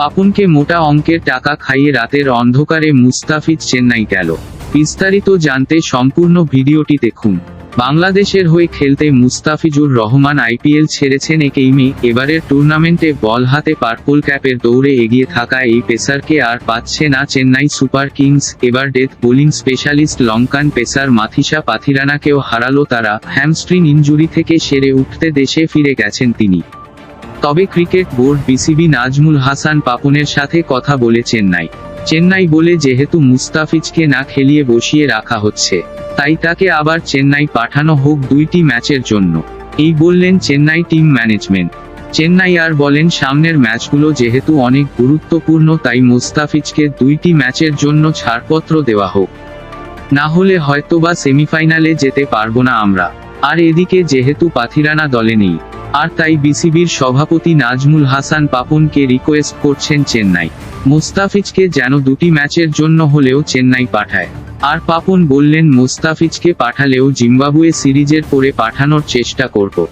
পাপুনকে মোটা অঙ্কের টাকা খাইয়ে রাতের অন্ধকারে মুস্তাফিজ চেন্নাই গেল। বিস্তারিত জানতে সম্পূর্ণ ভিডিওটি দেখুন। বাংলাদেশের হয়ে খেলতে মুস্তাফিজুর রহমান আইপিএল ছেড়েছেন একেইমে এবারের টুর্নামেন্টে বল হাতে পার্পল ক্যাপের দৌড়ে এগিয়ে থাকা এই পেসারকে আর পাচ্ছে না চেন্নাই সুপার কিংস, এবার death bowling specialist Lankan pacer Matheesha পাথিরানাকেও হারালো তারা, হ্যামস্ট্রিং ইনজুরি থেকে সেরে উঠতে দেশে ফিরে গেছেন তিনি। তবে cricket board BCB Nazmul Hasan পাপনের সাথে কথা বলে চেন্নাই। চেন্নাই বলে যেহেতু মুস্তাফিজকে না খেলিয়ে বসিয়ে রাখা হচ্ছে, তাই তাকে আবার চেন্নাই পাঠানো হোক দুইটি ম্যাচের জন্য। এই বললেন চেন্নাই টিম ম্যানেজমেন্ট। চেন্নাই আর বলেন সামনের ম্যাচগুলো যেহেতু অনেক গুরুত্বপূর্ণ, তাই মুস্তাফিজকে দুইটি ম্যাচের জন্য ছাড়পত্র দেওয়া হোক। না হলে হয়তোবা সেমিফাইনালে যেতে পারব না আমরা। আর এদিকে যেহেতু পাথিরানা দলে নেই আর তাই বিসিবির সভাপতি নাজমুল হাসান পাপনকে রিকোয়েস্ট করছেন চেন্নাই। মোস্তাফিজকে যেন দুটি ম্যাচের জন্য হলেও চেন্নাই পাঠায়। আর পাপন বললেন, মোস্তাফিজকে পাঠালেও জিম্বাবুয়ে সিরিজের পরে পাঠানোর চেষ্টা করব।